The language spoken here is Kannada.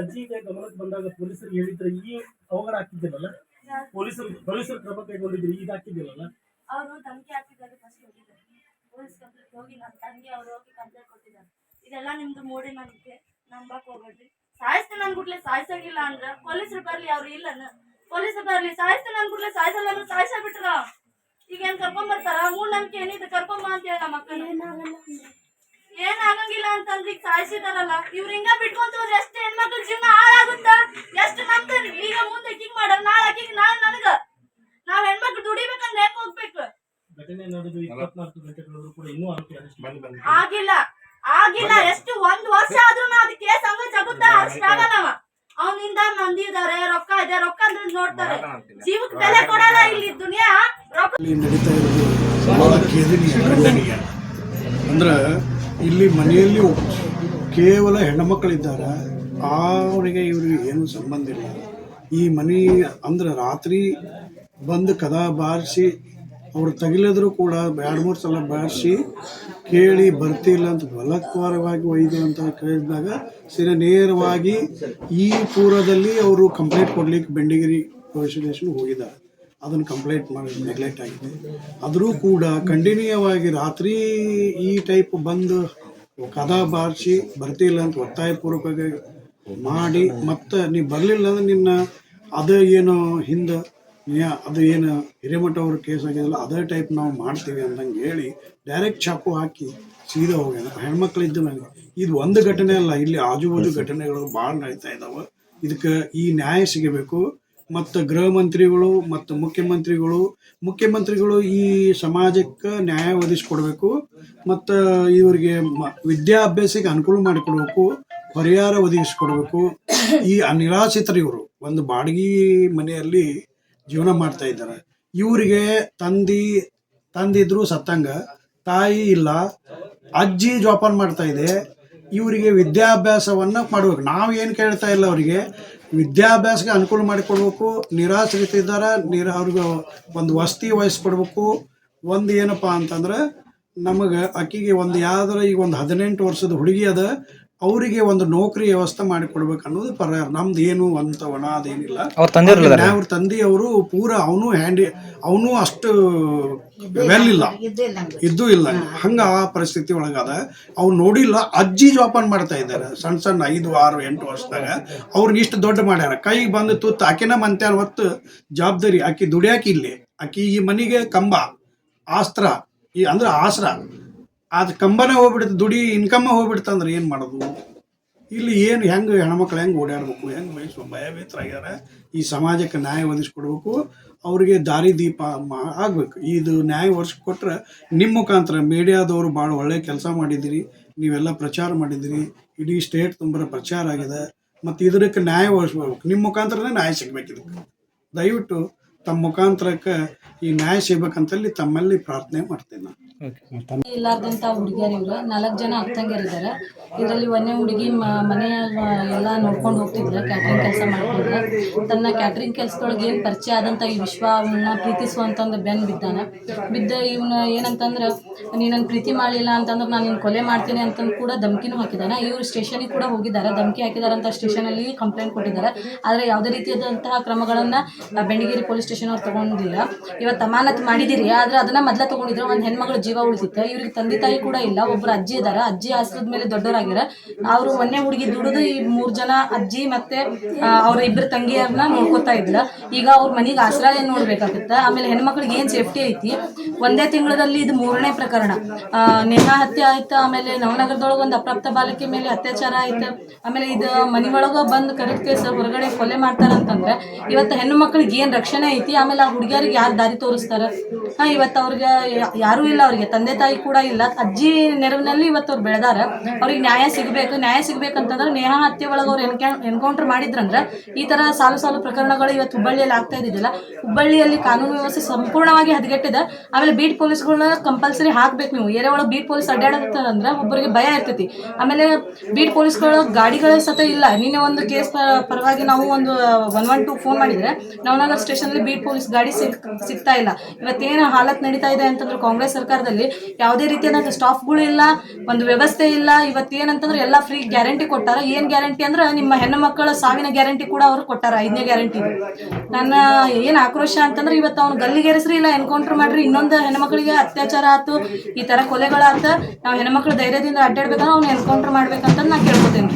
ಅಜ್ಜಿಗೆ ಗಮನಕ್ಕೆ ಬಂದಾಗ ಪೊಲೀಸರು ಹೇಳಿದ್ರೆ ಈ ಅವಘಡ ಆಗ್ತಿದ್ದಿಲ್ಲಲ್ಲ ಪೊಲೀಸರು ಪೊಲೀಸರು ಕ್ರಮ ಕೈಗೊಂಡಿದ್ರು ಇದು ಆಗ್ತಿದ್ದಿಲ್ಲಲ್ಲ ಅವರು ಧಮಕಿ ಹಾಕಿದ್ದಾರೆ ಫಸ್ಟ್ ಹೋಗಿದ್ದಾರೆ. ಪೊಲೀಸ್ ಕಂಪ್ಲೇಂಟ್ ಹೋಗಿ ನಮ್ಮ ತಂಗಿ ಅವ್ರು ಹೋಗಿ ಕಂಪ್ಲೇಂಟ್ ಕೊಟ್ಟಿದ್ದಾರೆ. ಇದೆಲ್ಲ ನಿಮ್ದು ಮೂಡಿ ನಂಬಿಕೆ ನಂಬಕ್ ಹೋಗ್ಬೇಡ್ರಿ. ಸಾಯಿಸ್ತೀನಿ ಅನ್ಬಿಟ್ಲೆ ಸಾಯ್ಸಂಗಿಲ್ಲ ಅಂದ್ರ ಪೊಲೀಸರು ಬರ್ಲಿ ಅವ್ರು ಇಲ್ಲನ ಪೊಲೀಸರು ಬರ್ಲಿ ಸಾಯಿಸ್ತೀನಿ ಅನ್ಬಿಟ್ಲೆ ಸಾಯಿಸಲ್ಲ ಅಂದ್ರೆ ಸಾಯ್ಸ ಬಿಟ್ರ. ಈಗ ಏನ್ ಕರ್ಕೊಂಡ್ ಬರ್ತಾರ? ಮೂಡ್ ನಂಬಿಕೆ ಏನಿದೆ? ಕರ್ಕೊಂಬ ಅಂತ ಹೇಳ ಅಕ್ಕ ಏನ್ ಆಗಂಗಿಲ್ಲ ಅಂತಂದ್ರೆ ಈಗ ಸಾಯಿಸಿದಾರಲ್ಲ. ಇವ್ರ ಹಿಂಗ ಬಿಟ್ಕೊಂತ ಹೋದ್ರೆ ಎಷ್ಟು ಹೆಣ್ಮಕ್ಳ ಜೀವನ ಹಾಳಾಗುತ್ತ? ಎಷ್ಟು ನಮ್ದು ಈಗ ಮುಂದೆ ಕಿಂಗ್ ಮಾಡ ನಾಳೆ ಕಿಂಗ್ ನಾಳೆ ನನಗ. ನಾವ್ ಹೆಣ್ಮಕ್ಳು ದುಡಿಬೇಕಂದ್ರೆ ಹೆಂಗ್ ಹೋಗ್ಬೇಕು? ಆಗಿಲ್ಲ. ಆಗಿಲ್ಲ. ಎಷ್ಟು ಒಂದ್ ವರ್ಷ ಆದ್ರೂ ಅದ್ ಕೇಸ್ ಹಂಗ ಜಗುತ್ತ? ಅಷ್ಟಾಗ ಆಗಲ್ಲವ ಅವನಿಂದ ನಂದಿದ್ದಾರೆ ರೊಕ್ಕ ಇದೆ ರೊಕ್ಕ ಅಂದ್ರೆ ನೋಡ್ತಾರೆ. ಜೀವಕ್ಕೆ ಬೆಲೆ ಕೊಡಲ್ಲ ಇಲ್ಲಿ ದುನಿಯಾ. ರೊಕ್ಕ ಇಲ್ಲಿ ನಡೀತಾ ಇರೋದು ಅಂದ್ರೆ ಇಲ್ಲಿ ಮನೆಯಲ್ಲಿ ಕೇವಲ ಹೆಣ್ಣುಮಕ್ಕಳಿದ್ದಾರೆ. ಅವರಿಗೆ ಇವರಿಗೆ ಏನು ಸಂಬಂಧ ಇಲ್ಲ. ಈ ಮನೆ ಅಂದ್ರೆ ರಾತ್ರಿ ಬಂದು ಕದ ಬಾರಿಸಿ, ಅವ್ರು ತಗಿಲಿದ್ರು ಕೂಡ ಎರಡು, ಮೂರು ಸಲ ಬಾರಿಸಿ ಕೇಳಿ ಬರ್ತಿಲ್ಲ ಅಂತ ಬಲತ್ಕಾರವಾಗಿ ಒಯ್ದು ಅಂತ ಕೇಳಿದಾಗ ಸೀರೆ ನೇರವಾಗಿ ಈ ಪೂರದಲ್ಲಿ ಅವರು ಕಂಪ್ಲೇಂಟ್ ಕೊಡ್ಲಿಕ್ಕೆ ಬೆಂಡಿಗಿರಿ ಪೊಲೀಸ್ ಸ್ಟೇಷನ್ ಹೋಗಿದ್ದಾರೆ. ಅದನ್ನು ಕಂಪ್ಲೇಂಟ್ ಮಾಡಿ ನೆಗ್ಲೆಕ್ಟ್ ಆಗಿದೆ. ಆದರೂ ಕೂಡ ಕಂಟಿನ್ಯೂವಾಗಿ ರಾತ್ರಿ ಈ ಟೈಪ್ ಬಂದು ಕದ ಬಾರಿಸಿ, ಬರ್ತಿಲ್ಲ ಅಂತ ಒತ್ತಾಯಪೂರ್ವಕವಾಗಿ ಮಾಡಿ, ಮತ್ತು ನೀವು ಬರಲಿಲ್ಲ ಅಂದ್ರೆ ನಿನ್ನ ಅದು ಏನು ಹಿಂದೆ ಅದು ಏನು ಹಿರೇಮಠ ಅವ್ರ ಕೇಸ್ ಆಗಿದೆಯಲ್ಲ, ಅದೇ ಟೈಪ್ ನಾವು ಮಾಡ್ತೀವಿ ಅಂದಂಗೆ ಹೇಳಿ ಡೈರೆಕ್ಟ್ ಚಾಕು ಹಾಕಿ ಸೀದಾ ಹೆಣ್ಮಕ್ಳು ಇದ್ದ ನನಗೆ, ಇದು ಒಂದು ಘಟನೆ ಅಲ್ಲ, ಇಲ್ಲಿ ಆಜು ಬಾಜು ಘಟನೆಗಳು ಭಾಳ ನಡೀತಾ ಇದ್ದಾವೆ ಇದಕ್ಕೆ ಈ ನ್ಯಾಯ ಸಿಗಬೇಕು. ಮತ್ತು ಗೃಹ ಮಂತ್ರಿಗಳು ಮತ್ತು ಮುಖ್ಯಮಂತ್ರಿಗಳು ಮುಖ್ಯಮಂತ್ರಿಗಳು ಈ ಸಮಾಜಕ್ಕೆ ನ್ಯಾಯ ಒದಗಿಸ್ಕೊಡ್ಬೇಕು, ಮತ್ತು ಇವರಿಗೆ ಮ- ವಿದ್ಯಾಭ್ಯಾಸಕ್ಕೆ ಅನುಕೂಲ ಮಾಡಿಕೊಡ್ಬೇಕು, ಪರಿಹಾರ ಒದಗಿಸ್ಕೊಡ್ಬೇಕು. ಈ ನಿರಾಶ್ರಿತರು ಇವರು ಒಂದು ಬಾಡಿಗೆ ಮನೆಯಲ್ಲಿ ಜೀವನ ಮಾಡ್ತಾ ಇದ್ದಾರೆ. ಇವರಿಗೆ ತಂದಿ, ತಂದಿದ್ರು ಸತ್ತಂಗ, ತಾಯಿ ಇಲ್ಲ, ಅಜ್ಜಿ ಜೋಪಾನ ಮಾಡ್ತಾ ಇದೆ, ಇವರಿಗೆ ವಿದ್ಯಾಭ್ಯಾಸವನ್ನ ಮಾಡ್ಬೇಕು. ನಾವು ಏನು ಕೇಳ್ತಾ ಇಲ್ಲ ಅವರಿಗೆ ವಿದ್ಯಾಭ್ಯಾಸಕ್ಕೆ ಅನುಕೂಲ ಮಾಡಿಕೊಡ್ಬೇಕು ನಿರಾಶ್ರಿತ ಇದ್ದಾರೆ, ನಿರ ಅವ್ರಿಗೆ ಒಂದು ವಸತಿ ವಹಿಸ್ಕೊಡ್ಬೇಕು. ಒಂದು ಏನಪ್ಪ ಅಂತಂದ್ರೆ, ನಮಗೆ ಆಕಿಗೆ ಒಂದು ಯಾವ್ದಾರ ಈಗ ಒಂದು ಹದಿನೆಂಟು ವರ್ಷದ ಹುಡುಗಿ ಅದ ಅವರಿಗೆ ಒಂದು ನೌಕರಿ ವ್ಯವಸ್ಥೆ ಮಾಡಿಕೊಡ್ಬೇಕು ಅನ್ನೋದು ಪರ ನಮ್ದು ಏನು ಅಂತ ಒಣ ಅದೇನಿಲ್ಲ. ಅವ್ರ ತಂದೆ ಅವ್ರ ತಂದೆಯವರು ಪೂರ ಅವನು ಹ್ಯಾಂಡಿ ಅವನು ಅಷ್ಟು ವೆಲ್ ಇಲ್ಲ. ಇದ್ದು ಇಲ್ಲ. ಹಂಗ ಆ ಪರಿಸ್ಥಿತಿ ಒಳಗಾದ. ಅವ್ರು ನೋಡಿಲ್ಲ ಅಜ್ಜಿ ಜೋಪಾನ ಮಾಡ್ತಾ ಇದ್ದಾರೆ. ಸಣ್ಣ ಸಣ್ಣ ಐದು ಆರು ಎಂಟು ವರ್ಷದಾಗ. ಅವ್ರನ್ನ ಇಷ್ಟು ದೊಡ್ಡ ಮಾಡ್ಯಾರ. ಕೈಗೆ ಬಂದು ತುತ್ತು ಆಕಿನ ಮಂತ್ಯಾನ ಹೊತ್ತು ಜವಾಬ್ದಾರಿ. ಆಕಿ ದುಡಿಯಾಕಿ ಇಲ್ಲಿ. ಆಕಿ ಈ ಮನಿಗೆ ಕಂಬ ಆಸ್ತ್ರ ಈ ಅಂದ್ರೆ ಆಸ್ರ. ಅದು ಕಂಬನೇ ಹೋಗ್ಬಿಡುತ್ತೆ, ದುಡಿ ಇನ್ಕಮ್ಮ ಹೋಗ್ಬಿಡ್ತಂದ್ರೆ ಏನು ಮಾಡೋದು? ಇಲ್ಲಿ ಏನು ಹೆಂಗೆ ಹೆಣ್ಮಕ್ಳು ಹೆಂಗೆ ಓಡಾಡ್ಬೇಕು? ಹೆಂಗೆ ಮೈಸೂರು ಭಯಭೀತರಾಗ್ಯಾರ ಈ ಸಮಾಜಕ್ಕೆ ನ್ಯಾಯ ಒದಗಿಸ್ಕೊಡ್ಬೇಕು. ಅವರಿಗೆ ದಾರಿ ದೀಪ ಆಗ್ಬೇಕು ಇದು ನ್ಯಾಯ ಕೊಟ್ರೆ ನಿಮ್ಮ ಮುಖಾಂತರ ಮೀಡಿಯಾದವರು ಭಾಳ ಒಳ್ಳೆ ಕೆಲಸ ಮಾಡಿದ್ದೀರಿ. ನೀವೆಲ್ಲ ಪ್ರಚಾರ ಮಾಡಿದಿರಿ ಇಡೀ ಸ್ಟೇಟ್ ತುಂಬರ ಪ್ರಚಾರ ಆಗಿದೆ. ಮತ್ತು ಇದಕ್ಕೆ ನ್ಯಾಯ ಒದಗಿಸ್ಬೇಕು. ನಿಮ್ಮ ಮುಖಾಂತರನೇ ನ್ಯಾಯ ಸಿಗ್ಬೇಕು ಇದಕ್ಕೆ. ದಯವಿಟ್ಟು ತಮ್ಮ ಮುಖಾಂತರಕ್ಕೆ ಈ ನ್ಯಾಯ ಸಿಗ್ಬೇಕಂತಲ್ಲಿ ತಮ್ಮಲ್ಲಿ ಪ್ರಾರ್ಥನೆ ಮಾಡ್ತೇನೆ ನಾನು. ಇಲ್ಲಾರ್ದಂಥ ಹುಡುಗಿಯರು ಇವ್ರ. ನಾಲ್ಕು ಜನ ಅಕ್ಕಂಗಿರಿದ್ದಾರೆ ಇದರಲ್ಲಿ ಒಂದೇ ಹುಡುಗಿ ಮನೆಯ ಎಲ್ಲ ನೋಡ್ಕೊಂಡು ಹೋಗ್ತಿದ್ರ ಕ್ಯಾಟ್ರಿಂಗ್ ಕೆಲಸ ಮಾಡ್ತಿದ್ರು ತನ್ನ ಕ್ಯಾಟ್ರಿಂಗ್ ಕೆಲಸದೊಳಗೆ ಏನು ಪರಿಚಯ ಆದಂತ ಈ ವಿಶ್ವ ಅವನ್ನ ಪ್ರೀತಿಸುವಂತಂದು ಬೆನ್ ಬಿದ್ದಾನ. ಬಿದ್ದ ಇವನ ಏನಂತಂದ್ರೆ ನೀನನ್ ಪ್ರೀತಿ ಮಾಡಲಿಲ್ಲ ಅಂತಂದ್ರೆ ನಾನು ನಿನ್ನ ಕೊಲೆ ಮಾಡ್ತೀನಿ ಅಂತಂದು ಕೂಡ ಧಮಕಿನೂ ಹಾಕಿದಾನ. ಇವ್ರು ಸ್ಟೇಷನಿಗೆ ಕೂಡ ಹೋಗಿದ್ದಾರೆ. ಧಮಕಿ ಹಾಕಿದ್ದಾರೆ ಅಂತ ಸ್ಟೇಷನಲ್ಲಿ ಕಂಪ್ಲೇಂಟ್ ಕೊಟ್ಟಿದ್ದಾರೆ. ಆದ್ರೆ ಯಾವುದೇ ರೀತಿಯಾದಂತಹ ಕ್ರಮಗಳನ್ನ ಬೆಂಡಿಗೇರಿ ಪೊಲೀಸ್ ಸ್ಟೇಷನ್ ಅವ್ರು ತಗೊಂಡಿಲ್ಲ. ಇವತ್ತು ಅಮಾನತ್ ಮಾಡಿದಿರಿ, ಆದ್ರೆ ಅದನ್ನ ಮೊದ್ಲ ತಗೊಂಡಿದ್ರು. ಒಂದು ಹೆಣ್ಮಗಳ ಜೀವ ಉಳಿತಿತ್ತು ಇವ್ರಿಗೆ ತಂದೆ ತಾಯಿ ಕೂಡ ಇಲ್ಲ. ಒಬ್ರು ಅಜ್ಜಿ ಇದಾರ. ಅಜ್ಜಿ ಆಶ್ರದ ಮೇಲೆ ದೊಡ್ಡವರಾಗ್ಯಾರ ಅವರು ಮೊನ್ನೆ ಹುಡುಗಿ ದುಡಿದು ಈ ಮೂರ್ ಜನ ಅಜ್ಜಿ ಮತ್ತೆ ಅವ್ರ ಇಬ್ಬರು ತಂಗಿಯರನ್ನ ನೋಡ್ಕೊತಾ ಇದ್ರ ಈಗ ಅವ್ರ ಮನೆಗೆ ಆಶ್ರಯ ನೋಡ್ಬೇಕಾಗತ್ತ. ಆಮೇಲೆ ಹೆಣ್ಮಕ್ಳಿಗೆ ಏನ್ ಸೇಫ್ಟಿ ಐತಿ? ಒಂದೇ ತಿಂಗಳಲ್ಲಿ ಇದು ಮೂರನೇ ಪ್ರಕರಣ. ನೇಹಾ ಹತ್ಯೆ ಆಯ್ತು, ಆಮೇಲೆ ನವನಗರದೊಳಗೆ ಒಂದು ಅಪ್ರಾಪ್ತ ಬಾಲಕಿ ಮೇಲೆ ಅತ್ಯಾಚಾರ ಆಯ್ತು. ಆಮೇಲೆ ಇದು ಮನೆ ಒಳಗ ಬಂದು ಕರೆಕ್ಟ್ ಕೇಸ್ ಹೊರಗಡೆ ಕೊಲೆ ಮಾಡ್ತಾರಂತಂದ್ರೆ ಇವತ್ತು ಹೆಣ್ಣು ಮಕ್ಳಿಗೆ ಏನ್ ರಕ್ಷಣೆ ಐತಿ? ಆಮೇಲೆ ಆ ಹುಡುಗಿಯರಿಗೆ ಯಾರು ದಾರಿ ತೋರಿಸ್ತಾರ? ಹಾ, ಇವತ್ತು ಅವ್ರಿಗೆ, ಯಾರೂ ಇಲ್ಲ ಅವ್ರಿಗೆ. ತಂದೆ ತಾಯಿ ಕೂಡ ಇಲ್ಲ. ಅಜ್ಜಿ ನೆರವಿನಲ್ಲಿ ಇವತ್ತು ಅವ್ರು ಬೆಳೆದಾರ. ಅವ್ರಿಗೆ ನ್ಯಾಯ ಸಿಗಬೇಕು. ನ್ಯಾಯ ಸಿಗ್ಬೇಕಂತಂದ್ರೆ ನೇಹಾ ಹತ್ಯೆ ಒಳಗೆ ಅವ್ರು ಎನ್ಕೌಂಟರ್ ಮಾಡಿದ್ರಂದ್ರೆ ಈ ತರ ಸಾಲು ಸಾಲು ಪ್ರಕರಣಗಳು ಇವತ್ತು ಹುಬ್ಬಳ್ಳಿಯಲ್ಲಿ ಆಗ್ತಾ ಇದ್ದಿದ್ದಿಲ್ಲ. ಹುಬ್ಬಳ್ಳಿಯಲ್ಲಿ ಕಾನೂನು ವ್ಯವಸ್ಥೆ ಸಂಪೂರ್ಣವಾಗಿ ಹದಗೆಟ್ಟಿದೆ. ಆಮೇಲೆ ಬೀಟ್ ಪೊಲೀಸ್ಗಳನ್ನ ಕಂಪಲ್ಸರಿ ಹಾಕ್ಬೇಕು ನೀವು. ಏರಿಯಾ ಒಳಗೆ ಬೀಟ್ ಪೊಲೀಸ್ ಅಡ್ಡಾಡತ್ತಂದ್ರೆ ಒಬ್ಬರಿಗೆ ಭಯ ಇರ್ತೈತಿ. ಆಮೇಲೆ ಬೀಟ್ ಪೊಲೀಸ್ಗಳ ಗಾಡಿಗಳ ಸತ ಇಲ್ಲ. ನಿನ್ನೆ ಒಂದು ಕೇಸ್ ಪರವಾಗಿ ನಾವು ಒಂದು ಒನ್ ಒನ್ ಟು ಫೋನ್ ಮಾಡಿದ್ರೆ ನವನಗರ್ ಸ್ಟೇಷನಲ್ಲಿ ಬೀಟ್ ಪೊಲೀಸ್ ಗಾಡಿ ಸಿಕ್ ಸಿಗ್ತಾ ಇಲ್ಲ. ಇವತ್ತೇನು ಹಾಲತ್ ನಡೀತಾ ಇದೆ ಅಂತಂದ್ರೆ ಕಾಂಗ್ರೆಸ್ ಸರ್ಕಾರದಲ್ಲಿ ಯಾವುದೇ ರೀತಿಯಾದಂಥ ಸ್ಟಾಫ್ಗಳು ಇಲ್ಲ, ಒಂದು ವ್ಯವಸ್ಥೆ ಇಲ್ಲ. ಇವತ್ತೇನಂತಂದ್ರೆ ಎಲ್ಲ ಫ್ರೀ ಗ್ಯಾರಂಟಿ ಕೊಟ್ಟಾರ. ಏನು ಗ್ಯಾರಂಟಿ ಅಂದ್ರೆ ನಿಮ್ಮ ಹೆಣ್ಣು ಮಕ್ಕಳ ಸಾವಿನ ಗ್ಯಾರಂಟಿ ಕೂಡ ಅವರು ಕೊಟ್ಟಾರ. ಐದನೇ ಗ್ಯಾರಂಟಿ ನನ್ನ ಏನು ಆಕ್ರೋಶ ಅಂತಂದ್ರೆ ಇವತ್ತು ಅವ್ನು ಗಲ್ಲಿಗೇರಿಸ್ರಿ ಇಲ್ಲ ಎನ್ಕೌಂಟರ್ ಮಾಡ್ರಿ, ಇನ್ನೊಂದು ಹೆಣ್ಮಕ್ಳಿಗೆ ಅತ್ಯಾಚಾರ ಆತು, ಈ ಥರ ಕೊಲೆಗಳಾತ ನಾವು ಹೆಣ್ಮಕ್ಳು ಧೈರ್ಯದಿಂದ ಅಡ್ಡಾಡ್ಬೇಕಂದ್ರೆ ಅವ್ನು ಎನ್ಕೌಂಟರ್ ಮಾಡ್ಬೇಕಂತ ನಾ ಕೇಳ್ಕೊತೇನೆ.